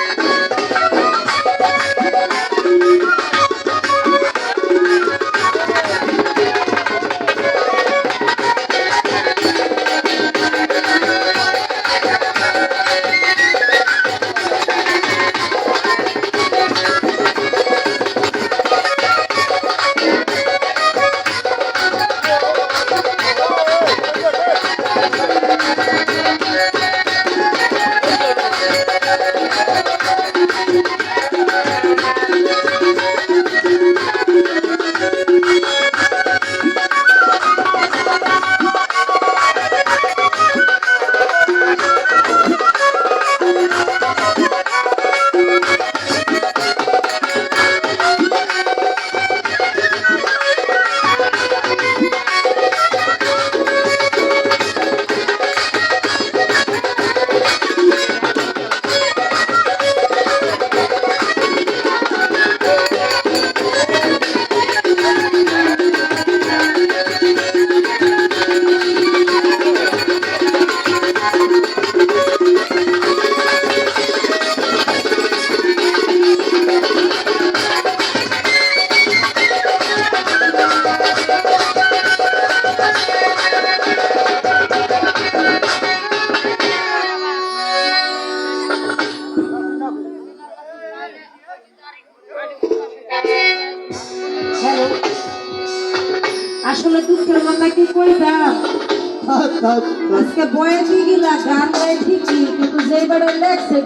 you আসলে দুঃখের কথা কি কইতাম থাক থাক আজকে বয়ে গিলা গান বয়ে ঠিকই কিন্তু যেবারে লেখছে